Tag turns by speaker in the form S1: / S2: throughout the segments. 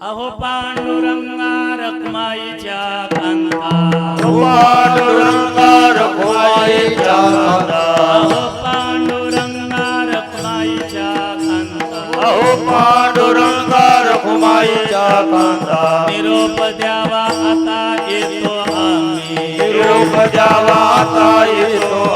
S1: अहो पांडुरंगा रखमाईच्या कांता.
S2: पांडुरंगा रखुमाईच्या कांता.
S1: अहो पांडुरंगा रखमाईच्या कांता.
S2: अहो पांडुरंगा रखुमाईच्या कांता.
S1: निरोप द्यावा आता येतो आम्ही.
S2: निरोप द्यावा आता येतो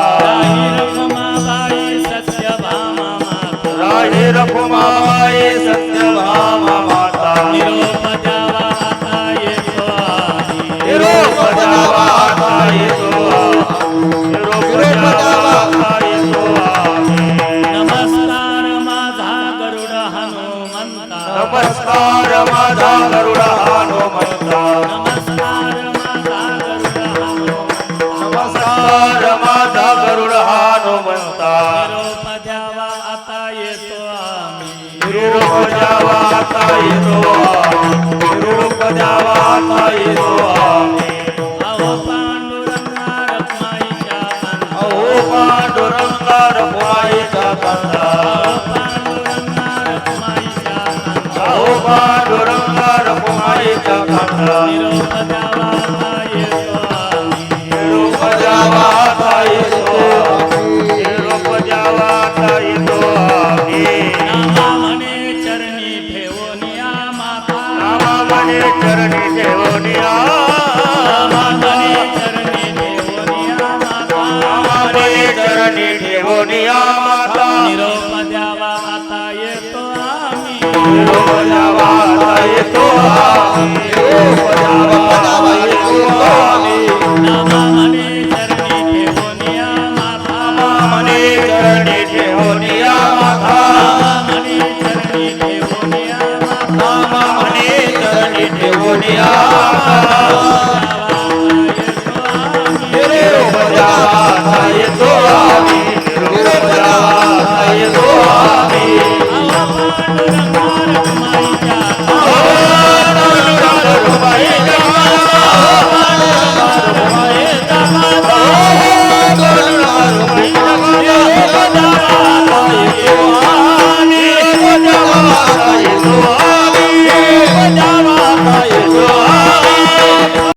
S1: नमस्कार माझा गरुड हनुमंता
S2: नमस्कार माझा गरुड हनुमंता
S1: नमस्कार माझा गरुड द्यावा आता येतो आम्ही।
S2: निरोप द्यावा आता येतो आम्ही. निरोप द्यावा आता येतो
S1: चरणी
S2: ठेवूनिया
S1: नामा चरणी माता
S2: नामामणे चरणी ठेवूनिया माता
S1: निरोप द्यावा आता येतो आम्ही
S2: निरोप द्यावा आता येतो आम्ही. निरोप द्यावा आता येतो आम्ही.
S1: चरणी माता
S2: चरणी माता
S1: चरणी माता
S2: ঢেউনিয়া